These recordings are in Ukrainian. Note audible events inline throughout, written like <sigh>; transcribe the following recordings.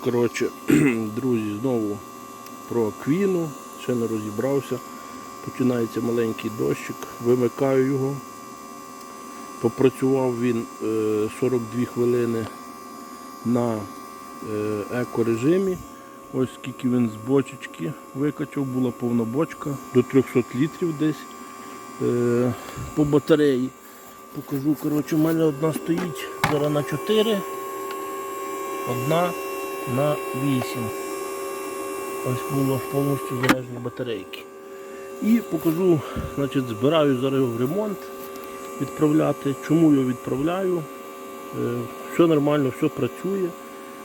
коротше, <clears throat> друзі, знову про квіну. Ще не розібрався. Починається маленький дощик, вимикаю його. Попрацював він е, 42 хвилини на е, екорежимі. Ось скільки він з бочечки викачав, була повна бочка, до 300 літрів десь е, по батареї. Покажу, коротше, у мене одна стоїть зараз на 4, одна на 8. Ось було повністю заряджені батарейки. І покажу, значить, збираю зараз в ремонт відправляти. Чому його відправляю? Е, Все нормально, все працює.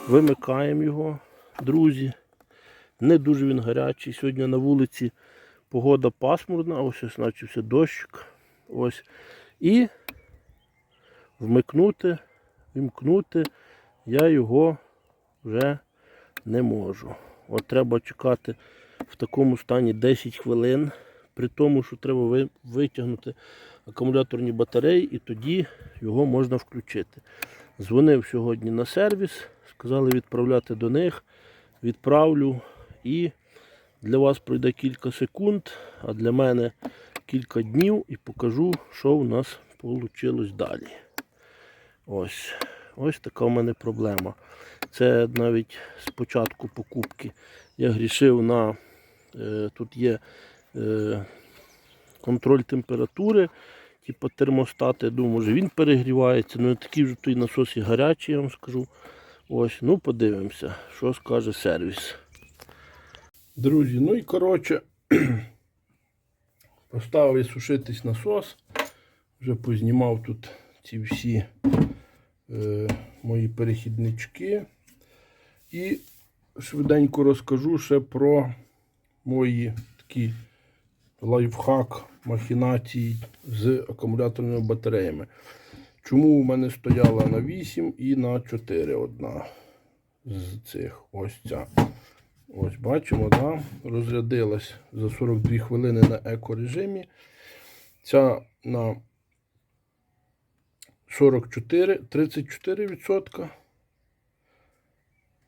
Вимикаємо його, друзі. Не дуже він гарячий. Сьогодні на вулиці погода пасмурна, ось ось почався дощик. Ось. І вмикнути, вімкнути я його вже не можу. От треба чекати в такому стані 10 хвилин, при тому, що треба витягнути акумуляторні батареї і тоді його можна включити. Дзвонив сьогодні на сервіс, сказали відправляти до них, відправлю і для вас пройде кілька секунд, а для мене кілька днів і покажу, що у нас вийшло далі. Ось. Ось така в мене проблема. Це навіть з початку покупки я грішив на е, тут є е, контроль температури, типу термостат. Думаю, може він перегрівається. Ну такий вже той насос і гарячий, я вам скажу. Ось, ну подивимося, що скаже сервіс. Друзі, ну і коротше, <clears throat> поставив сушитись насос. Вже познімав тут ці всі мої перехіднички. І швиденько розкажу ще про мої такі лайфхак махінації з акумуляторними батареями. Чому у мене стояла на 8 і на 4 одна з цих ось ця. Ось бачимо, да? розрядилась за 42 хвилини на екорежимі. Ця на 44, 34%.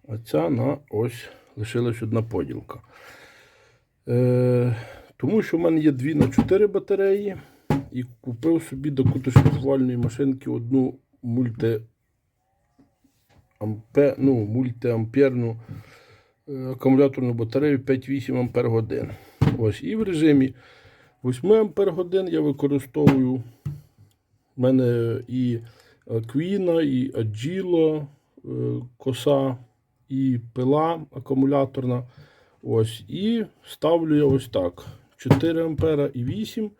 А ця на ось лишилась одна поділка. Е, тому що в мене є 2 на 4 батареї. І купив собі до кутошкіфувальної машинки одну мульти, ампе, ну, мультиамперну е, акумуляторну батарею 5-8 Ампер годин. Ось, і в режимі 8 Ампер годин я використовую. У мене і Aquina, і Agilo е, коса, і пила акумуляторна. Ось, і ставлю я ось так: 4 Ампера і 8.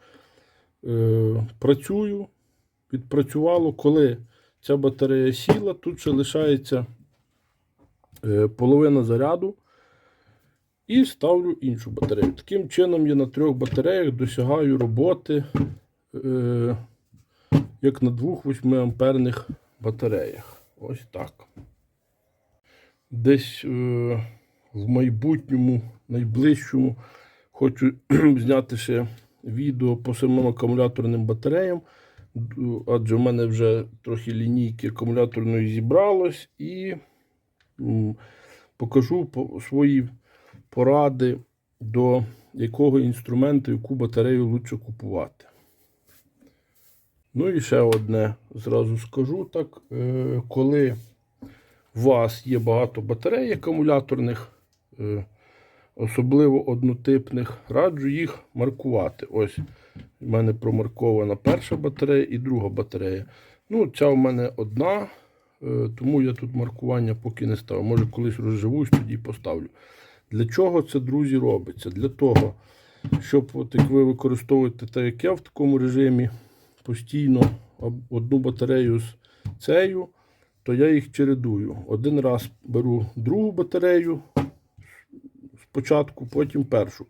Е, працюю, відпрацювало, коли ця батарея сіла, тут ще лишається е, половина заряду. І ставлю іншу батарею. Таким чином я на трьох батареях досягаю роботи, е, як на двох 8 амперних батареях. Ось так. Десь е, в майбутньому, найближчому, хочу <clears throat> зняти ще відео по самим акумуляторним батареям. Адже в мене вже трохи лінійки акумуляторної зібралось і покажу по- свої поради, до якого інструменту, яку батарею лучше купувати. Ну і ще одне зразу скажу так. е, Коли у вас є багато батарей акумуляторних, е, особливо однотипних, раджу їх маркувати. Ось у мене промаркована перша батарея і друга батарея. Ну, ця в мене одна, е, тому я тут маркування поки не ставив. Може, колись розживусь, тоді поставлю. Для чого це, друзі, робиться? Для того, щоб от як ви використовуєте так, як я в такому режимі, постійно одну батарею з цією, то я їх чередую. Один раз беру другу батарею спочатку, потім першу.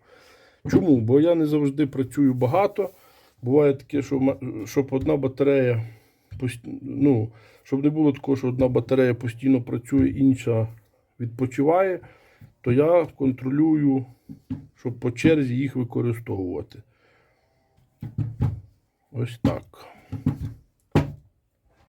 Чому? Бо я не завжди працюю багато. Буває таке, що щоб одна батарея ну, щоб не було такого, що одна батарея постійно працює, інша відпочиває, то я контролюю, щоб по черзі їх використовувати. Ось так.